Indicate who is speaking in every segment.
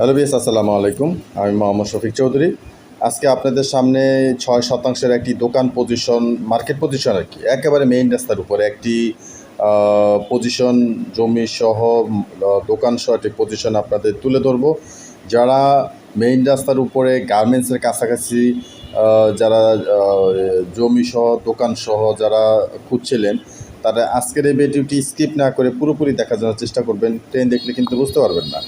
Speaker 1: Hello BS, আসসালামু আলাইকুম। আমি মোহাম্মদ শফিক চৌধুরী। আজকে আপনাদের সামনে ছয় শতাংশের একটি দোকান পজিশন মার্কেট পজিশন আর কি। একেবারে মেইন রাস্তার উপরে একটি পজিশন জমি সহ দোকান সহ একটি পজিশন আপনাদের তুলে ধরবো। যারা মেইন রাস্তার উপরে গার্মেন্টসের কাছাকাছি যারা জমি সহ, দোকান সহ যারা খুঁজছিলেন, তারা আজকের এই ভিডিওটি স্কিপ না করে পুরোপুরি দেখার জন্য চেষ্টা করবেন। ট্রেন দেখলে কিন্তু বুঝতে পারবেন না।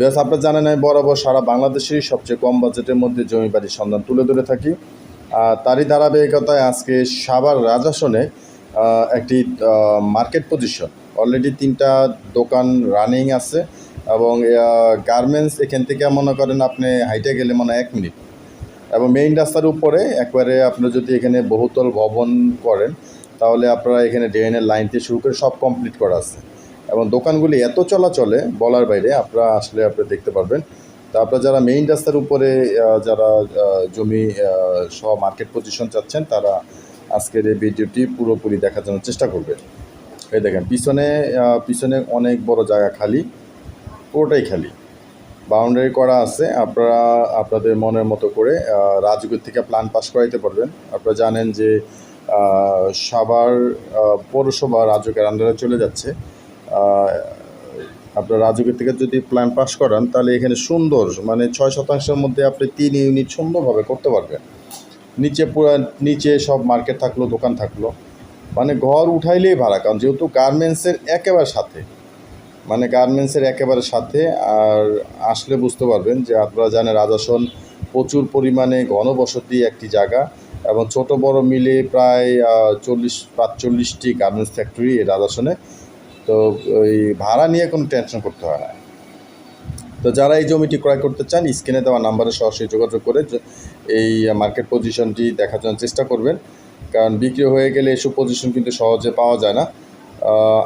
Speaker 1: বেশ আপনারা জানেন আমি বরাবর সারা বাংলাদেশেরই সবচেয়ে কম বাজেটের মধ্যে জমি বাড়ির সন্ধান তুলে ধরে থাকি। তারই ধারাবাহিকতায় আজকে সাভার রাজাসনে একটি মার্কেট পজিশন অলরেডি তিনটা দোকান রানিং আছে এবং গার্মেন্টস এখান থেকে মনে করেন আপনি হাইটে গেলে মনে এক মিনিট এবং মেইন রাস্তার উপরে একবারে আপনারা যদি এখানে বহুতল ভবন করেন, তাহলে আপনারা এখানে ড্রেনের লাইন থেকে শুরু করে সব কমপ্লিট করা আছে। এবং দোকানগুলি এত চলাচলে বলার বাইরে আপনারা আসলে আপনি দেখতে পারবেন। তা আপনারা যারা মেইন রাস্তার উপরে যারা জমি সহ মার্কেট পজিশন চাচ্ছেন তারা আজকের এই ভিডিওটি পুরোপুরি দেখার জন্য চেষ্টা করবেন। এই দেখেন পিছনে পিছনে অনেক বড় জায়গা খালি পুরোটাই খালি। বাউন্ডারি করা আছে আপনারা আপনাদের মনের মতো করে আহ, রাজুকের থেকে প্ল্যান পাস করাইতে পারবেন। আপনারা জানেন যে সাভার পৌরসভা রাজুকের আন্ডারে চলে যাচ্ছে। আপনার রাজুকের থেকে যদি প্ল্যান পাস করান, তাহলে এখানে সুন্দর মানে ছয় শতাংশের মধ্যে আপনি তিন ইউনিট সুন্দরভাবে করতে পারবেন। নিচে পুরা, নিচে সব মার্কেট থাকল, দোকান থাকল। মানে ঘর উঠাইলেই ভাড়া, কারণ যেহেতু গার্মেন্টসের একেবারে সাথে মানে গার্মেন্টসের একেবারে সাথে, আর আসলে বুঝতে পারবেন যে আপনারা জানেন রাজাসন প্রচুর পরিমাণে ঘনবসতি একটি জায়গা, এবং ছোট বড় মিলে প্রায় চল্লিশ, পাঁচচল্লিশটি গার্মেন্টস ফ্যাক্টরি এই রাজাসনে। তো ওই ভাড়া নিয়ে কোনো টেনশন করতে হয় না। তো যারা এই জমিটি ক্রয় করতে চান, স্ক্রিনে দেওয়া নাম্বারে সরাসরি যোগাযোগ করে এই মার্কেট পজিশনটি দেখার জন্য চেষ্টা করবেন। কারণ বিক্রি হয়ে গেলে এসব পজিশন কিন্তু সহজে পাওয়া যায় না।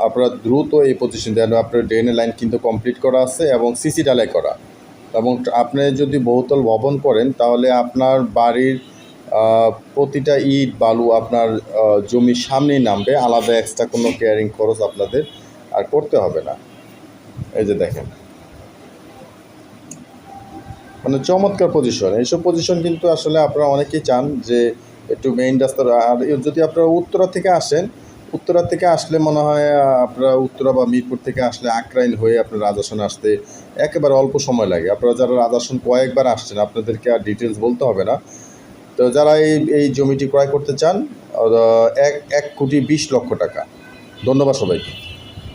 Speaker 1: আপনারা দ্রুত এই পজিশন দেন, আপনার ড্রেনের লাইন কিন্তু কমপ্লিট করা আছে এবং সিসি ঢালাই করা। এবং আপনি যদি বহুতল ভবন করেন, তাহলে আপনার বাড়ির প্রতিটা ইট, বালু আপনার জমির সামনেই নামবে। আলাদা এক্সট্রা কোনো কেয়ারিং খরচ আপনাদের আর করতে হবে না। এই যে দেখেন। মানে চমৎকার পজিশন এইসব পজিশন কিন্তু আসলে আপনারা অনেকেই চান যে একটু মেইন রাস্তার আর যদি আপনারা উত্তরা থেকে আসেন, উত্তরা থেকে আসলে মনে হয় আপনারা উত্তরা বা মিরপুর থেকে আসলে আক্রাইল হয়ে আপনার রাজাসনে আসতে একেবারে অল্প সময় লাগে। আপনারা যারা রাজাসন কয়েকবার আসছেন, আপনাদেরকে আর ডিটেলস বলতে হবে না। তো যারা এই এই জমিটি ক্রয় করতে চান এক এক কোটি বিশ লক্ষ টাকা। ধন্যবাদ সবাইকে।